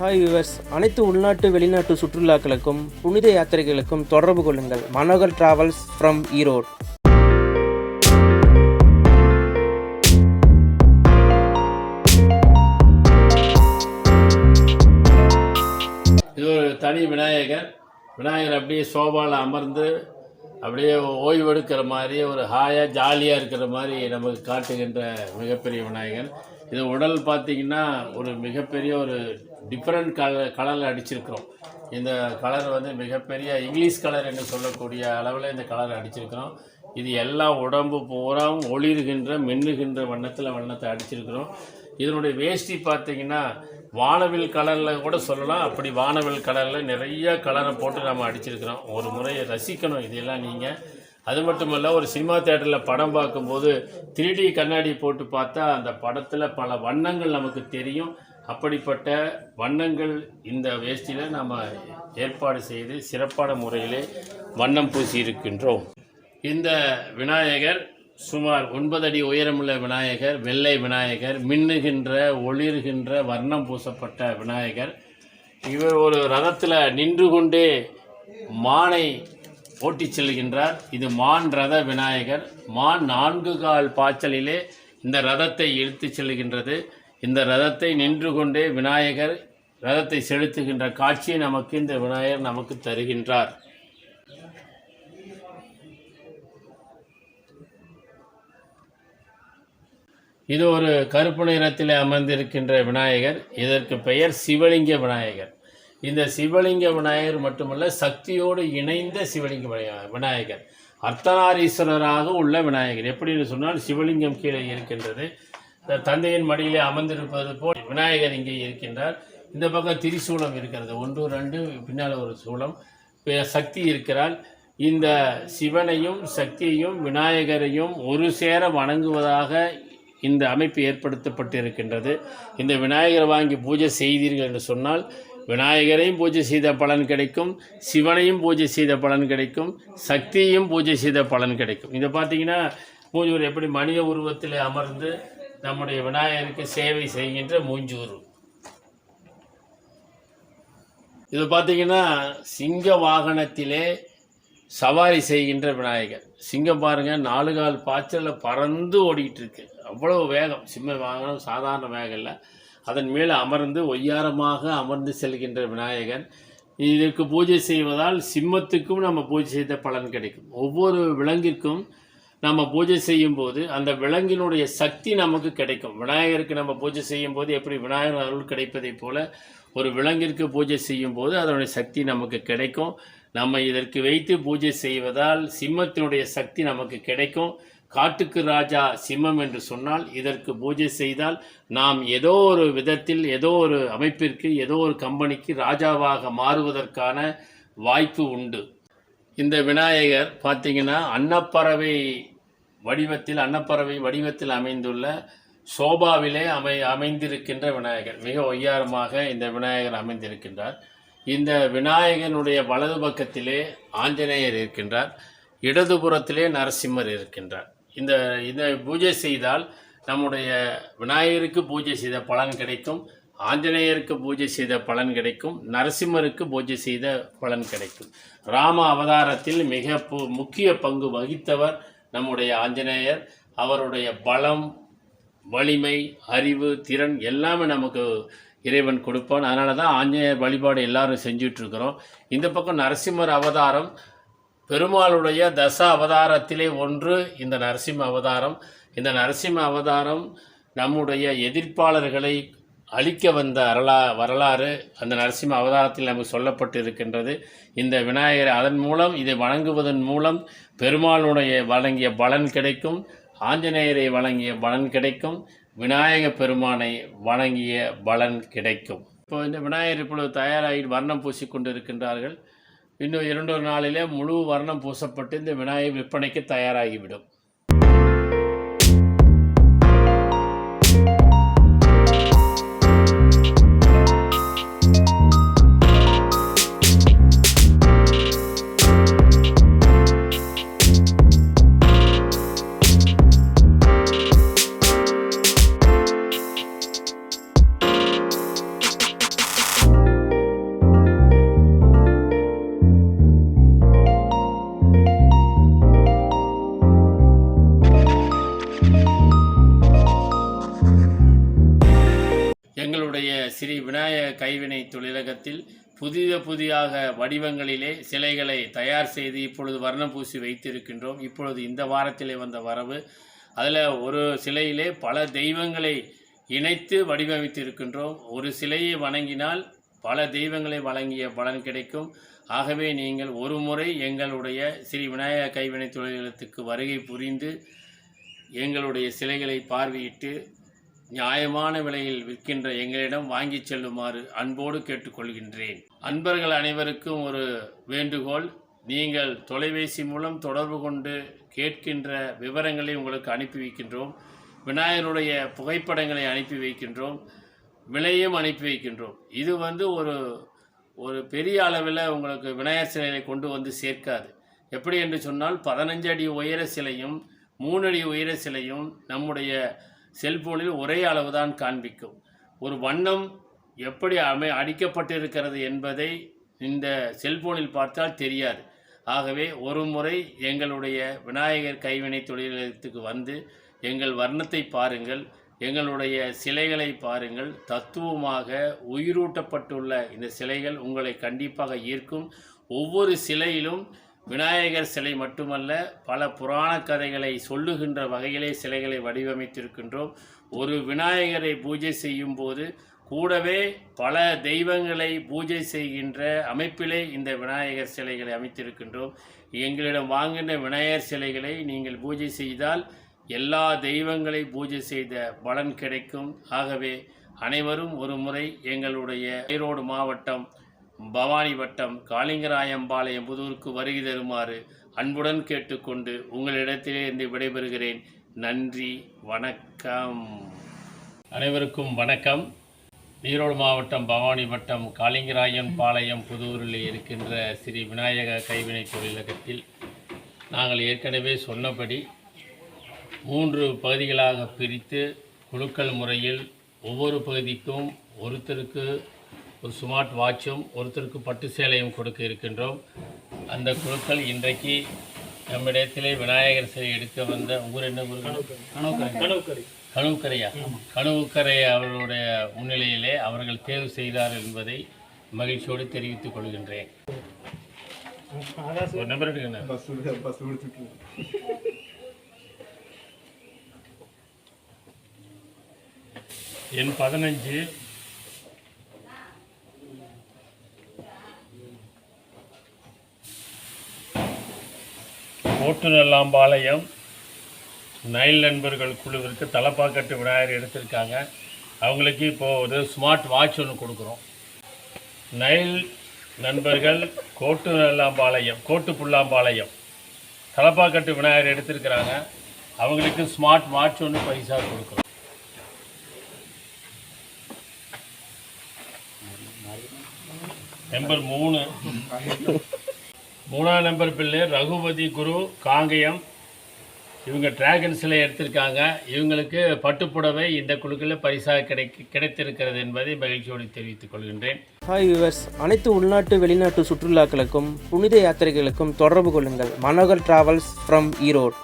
Hi viewers அனைத்து உள்நாட்டு வெளிநாட்டு சுற்றுலாக்களுக்கும் புனித யாத்திரைகளுக்கும் தொடர்பு கொள்ளுங்கள். மனோகர் டிராவல்ஸ் ஃப்ரம் ஈரோடு இது ஒரு தனி விநாயகர். விநாயகர் அப்படியே சோபாவில் அமர்ந்து அப்படியே ஓய்வெடுக்கிற மாதிரி ஒரு ஹாயாக ஜாலியாக இருக்கிற மாதிரி நமக்கு காட்டுகின்ற மிகப்பெரிய விநாயகர். இது உடல் பார்த்திங்கன்னா ஒரு மிகப்பெரிய ஒரு டிஃப்ரெண்ட் கலர் கலரில் அடிச்சிருக்கிறோம். இந்த கலர் வந்து மிகப்பெரிய இங்கிலீஷ் கலர் என்று சொல்லக்கூடிய அளவில் இந்த கலர் அடிச்சிருக்கிறோம். இது எல்லா உடம்பு பூராவும் ஒளிர்கின்ற மின்னுகின்ற வண்ணத்தில் வண்ணத்தை அடிச்சிருக்கிறோம். இதனுடைய வேஷ்டி பார்த்தீங்கன்னா வானவில் கலரில் கூட சொல்லலாம். அப்படி வானவில் கலரில் நிறைய கலரை போட்டு நம்ம அடிச்சிருக்கிறோம். ஒரு முறையை ரசிக்கணும் இதெல்லாம் நீங்கள் அது மட்டும் இல்லை ஒரு சினிமா தேட்டரில் படம் பார்க்கும்போது 3D கண்ணாடி போட்டு பார்த்தா அந்த படத்தில் பல வண்ணங்கள் நமக்கு தெரியும். அப்படிப்பட்ட வண்ணங்கள் இந்த வேஷ்டியில் நாம் ஏற்பாடு செய்து சிறப்பான முறையிலே வண்ணம் பூசி இருக்கின்றோம் இந்த விநாயகர் சுமார் ஒன்பது அடி உயரமுள்ள விநாயகர் வெள்ளை விநாயகர் மின்னுகின்ற ஒளிர்கின்ற வர்ணம் பூசப்பட்ட விநாயகர். இவர் ஒரு ரதத்தில் நின்று கொண்டே மானை ஓட்டிச் செல்கின்றார். இது மான் ரத விநாயகர். மான் நான்கு கால் பாய்ச்சலிலே இந்த ரதத்தை இழுத்துச் செல்கின்றது. இந்த ரதத்தை நின்று கொண்டே விநாயகர் ரதத்தை செலுத்துகின்ற காட்சியை நமக்கு இந்த விநாயகர் நமக்கு தருகின்றார். இது ஒரு கருப்பு நிறத்தில் அமர்ந்திருக்கின்ற விநாயகர் இதற்கு பெயர் சிவலிங்க விநாயகர். இந்த சிவலிங்க விநாயகர் மட்டுமல்ல சக்தியோடு இணைந்த சிவலிங்க விநாயகர். அர்த்தநாரீஸ்வரராக உள்ள விநாயகர். எப்படின்னு சொன்னால் சிவலிங்கம் கீழே இருக்கின்றது. தந்தையின் மடியிலே அமர்ந்திருப்பது போல் விநாயகர் இங்கே இருக்கின்றார். இந்த பக்கம் திரிசூலம் இருக்கிறது. ஒன்று ரெண்டு பின்னால் ஒரு சூலம். சக்தி இருக்கிறாள் இந்த சிவனையும் சக்தியையும் விநாயகரையும் ஒரு சேர வணங்குவதாக இந்த அமைப்பு ஏற்படுத்தப்பட்டிருக்கின்றது. இந்த விநாயகர் வாங்கி பூஜை செய்தீர்கள் என்று சொன்னால் விநாயகரையும் பூஜை செய்த பலன் கிடைக்கும் சிவனையும் பூஜை செய்த பலன் கிடைக்கும் சக்தியையும் பூஜை செய்த பலன் கிடைக்கும். இதை பார்த்தீங்கன்னா மூஞ்சூர் எப்படி மனித உருவத்தில் அமர்ந்து நம்முடைய விநாயகருக்கு சேவை செய்கின்ற மூஞ்சூறு. இது பார்த்தீங்கன்னா சிங்க வாகனத்திலே சவாரி செய்கின்ற விநாயகர். சிங்கம் பாருங்கள் நாலு கால் பாய்ச்சலில் பறந்து ஓடிக்கிட்டு இருக்கு அவ்வளோ வேகம். சிம்ம வாகனம் சாதாரண வேகம் இல்லை. அதன் மேல் அமர்ந்து ஒய்யாரமாக அமர்ந்து செல்கின்ற விநாயகர் இதற்கு பூஜை செய்வதால் சிம்மத்துக்கும் நம்ம பூஜை செய்த பலன் கிடைக்கும். ஒவ்வொரு விலங்கிற்கும் நம்ம பூஜை செய்யும் போது அந்த விலங்கினுடைய சக்தி நமக்கு கிடைக்கும். விநாயகருக்கு நம்ம பூஜை செய்யும் போது எப்படி விநாயகர் அருள் கிடைப்பதைப் போல ஒரு விலங்கிற்கு பூஜை செய்யும்போது அதனுடைய சக்தி நமக்கு கிடைக்கும். நம்ம இதற்கு வைத்து பூஜை செய்வதால் சிம்மத்தினுடைய சக்தி நமக்கு கிடைக்கும். காட்டுக்கு ராஜா சிம்மம் என்று சொன்னால் இதற்கு பூஜை செய்தால் நாம் ஏதோ ஒரு விதத்தில் ஏதோ ஒரு அமைப்பிற்கு ஏதோ ஒரு கம்பெனிக்கு ராஜாவாக மாறுவதற்கான வாய்ப்பு உண்டு. இந்த விநாயகர் பார்த்தீங்கன்னா அன்னப்பறவை வடிவத்தில் அன்னப்பறவை வடிவத்தில் அமைந்துள்ள சோபாவிலே அமை அமைந்திருக்கின்ற விநாயகர். மிக ஒய்யாரமாக இந்த விநாயகர் அமைந்திருக்கின்றார். இந்த விநாயகனுடைய வலது பக்கத்திலே ஆஞ்சநேயர் இருக்கின்றார். இடதுபுறத்திலே நரசிம்மர் இருக்கின்றார். இந்த இந்த பூஜை செய்தால் நம்முடைய விநாயகருக்கு பூஜை செய்த பலன் கிடைக்கும். ஆஞ்சநேயருக்கு பூஜை செய்த பலன் கிடைக்கும் நரசிம்மருக்கு பூஜை செய்த பலன் கிடைக்கும். ராம அவதாரத்தில் மிக பு- முக்கிய பங்கு வகித்தவர் நம்முடைய ஆஞ்சநேயர். அவருடைய பலம் வலிமை அறிவு திறன் எல்லாமே நமக்கு இறைவன் கொடுப்பான். அதனால தான் ஆஞ்சநேயர் வழிபாடு எல்லாரும் செஞ்சுட்டு இந்த பக்கம் நரசிம்மர் அவதாரம் பெருமாளுடைய தச அவதாரத்திலே ஒன்று இந்த நரசிம்ம அவதாரம். இந்த நரசிம்ம அவதாரம் நம்முடைய எதிர்ப்பாளர்களை அழிக்க வந்த அரலா வரலாறு அந்த நரசிம்ம அவதாரத்தில் நமக்கு சொல்லப்பட்டு இருக்கின்றது இந்த விநாயகரை அதன் மூலம் இதை வணங்குவதன் மூலம் பெருமாளுடைய வழங்கிய பலன் கிடைக்கும் ஆஞ்சநேயரை வழங்கிய பலன் கிடைக்கும் விநாயக பெருமானை வணங்கிய பலன் கிடைக்கும். இப்போ இந்த விநாயகர் இப்பொழுது தயாராகி வர்ணம் பூசிக்கொண்டு இருக்கின்றார்கள் இன்னும் இரண்டொரு நாளிலே முழு வர்ணம் பூசப்பட்டு இந்த விநாயகர் விற்பனைக்கு தயாராகிவிடும். ஸ்ரீ விநாயக கைவினை தொழிலகத்தில் புதிய புதிதாக வடிவங்களிலே சிலைகளை தயார் செய்து இப்பொழுது வர்ணம் பூசி வைத்திருக்கின்றோம். இப்பொழுது இந்த வாரத்திலே வந்த வரவு அதில் ஒரு சிலையிலே பல தெய்வங்களை இணைத்து வடிவமைத்து இருக்கின்றோம் ஒரு சிலையை வணங்கினால் பல தெய்வங்களை வழங்கிய பலன் கிடைக்கும். ஆகவே நீங்கள் ஒரு முறை எங்களுடைய ஸ்ரீ விநாயக கைவினை தொழிலகத்துக்கு வருகை புரிந்து எங்களுடைய சிலைகளை பார்வையிட்டு நியாயமான விலையில் விற்கின்ற எங்களிடம் வாங்கி செல்லுமாறு அன்போடு கேட்டுக்கொள்கின்றேன். அன்பர்கள் அனைவருக்கும் ஒரு வேண்டுகோள். நீங்கள் தொலைபேசி மூலம் தொடர்பு கொண்டு கேட்கின்ற விவரங்களை உங்களுக்கு அனுப்பி வைக்கின்றோம். விநாயகருடைய புகைப்படங்களை அனுப்பி வைக்கின்றோம். விலையும் அனுப்பி வைக்கின்றோம். இது வந்து ஒரு ஒரு பெரிய அளவில் உங்களுக்கு விநாயகர் சிலையை கொண்டு வந்து சேர்க்காது. எப்படி என்று சொன்னால் பதினஞ்சு அடி உயர சிலையும் மூணு அடி உயர சிலையும் நம்முடைய செல்போனில் ஒரே அளவு தான் காண்பிக்கும். ஒரு வண்ணம் எப்படி அமை அடிக்கப்பட்டிருக்கிறது என்பதை இந்த செல்போனில் பார்த்தால் தெரியாது. ஆகவே ஒரு முறை எங்களுடைய விநாயகர் கைவினை தொழிலகத்துக்கு வந்து எங்கள் வர்ணத்தை பாருங்கள் எங்களுடைய சிலைகளை பாருங்கள் தத்துவமாக உயிரூட்டப்பட்டுள்ள இந்த சிலைகள் உங்களை கண்டிப்பாக ஈர்க்கும். ஒவ்வொரு சிலையிலும் விநாயகர் சிலை மட்டுமல்ல பல புராண கதைகளை சொல்லுகின்ற வகையிலே சிலைகளை வடிவமைத்திருக்கின்றோம். ஒரு விநாயகரை பூஜை செய்யும் போது கூடவே பல தெய்வங்களை பூஜை செய்கின்ற அமைப்பிலே இந்த விநாயகர் சிலைகளை அமைத்திருக்கின்றோம். எங்களிடம் வாங்கின விநாயகர் சிலைகளை நீங்கள் பூஜை செய்தால் எல்லா தெய்வங்களை பூஜை செய்த பலன் கிடைக்கும். ஆகவே அனைவரும் ஒரு முறை எங்களுடைய ஈரோடு மாவட்டம் பவானி வட்டம் காளிங்கராயம்பாளையம் புதூருக்கு வருகை தருமாறு அன்புடன் கேட்டுக்கொண்டு உங்களிடத்திலே இருந்து விடைபெறுகிறேன். நன்றி வணக்கம். அனைவருக்கும் வணக்கம். ஈரோடு மாவட்டம் பவானி வட்டம் காளிங்கராயன் பாளையம் புதூரில் இருக்கின்ற ஸ்ரீ விநாயக கைவினை தொழிலகத்தில் நாங்கள் ஏற்கனவே சொன்னபடி மூன்று பகுதிகளாக பிரித்து குழுக்கள் முறையில் ஒவ்வொரு பகுதிக்கும் ஒருத்தருக்கு ஒரு ஸ்மார்ட் வாட்சும் ஒருத்தருக்கு பட்டு சேலையும் கொடுக்க இருக்கின்றோம். அந்த குழுக்கள் இன்றைக்கு நம்மிடத்திலே விநாயகர் சிலை எடுக்க வந்த ஊர் என்ன ஊர்? கணுக்கரை. கணுக்கரையா? கணுக்கரை அவர்களுடைய முன்னிலையிலே அவர்கள் தேர்வு செய்தார் என்பதை மகிழ்ச்சியோடு தெரிவித்துக் கொள்கின்றேன். ஒரு நம்பர் எடுக்கணும் எண் பதினஞ்சு. ஓட்டுநல்லாம்பாளையம் நைல் நண்பர்கள் குழுவிற்கு தலப்பாக்கட்டு விநாயகர் எடுத்திருக்காங்க. அவங்களுக்கு இப்போது ஒரு ஸ்மார்ட் வாட்ச் ஒன்று கொடுக்குறோம். நைல் நண்பர்கள் கோட்டு நல்லாம்பாளையம் கோட்டு புல்லாம்பாளையம் தலப்பாக்கட்டு விநாயகர் எடுத்திருக்கிறாங்க. அவங்களுக்கு ஸ்மார்ட் வாட்ச் ஒன்று பைசா கொடுக்குறோம். நம்பர் மூணு. மூணாம் நம்பர் பிள்ளை ரகுபதி குரு காங்கயம். இவங்க டிராகன் சிலை எடுத்திருக்காங்க. இவங்களுக்கு பட்டுப்புடவை இந்த குழுக்களில் பரிசாக கிடைக்க கிடைத்திருக்கிறது என்பதை மகிழ்ச்சியோடு தெரிவித்துக் கொள்கின்றேன். ஹாய் யூவர்ஸ் அனைத்து உள்நாட்டு வெளிநாட்டு சுற்றுலாக்களுக்கும் புனித யாத்திரைகளுக்கும் தொடர்பு கொள்ளுங்கள். Manohar travels from Erode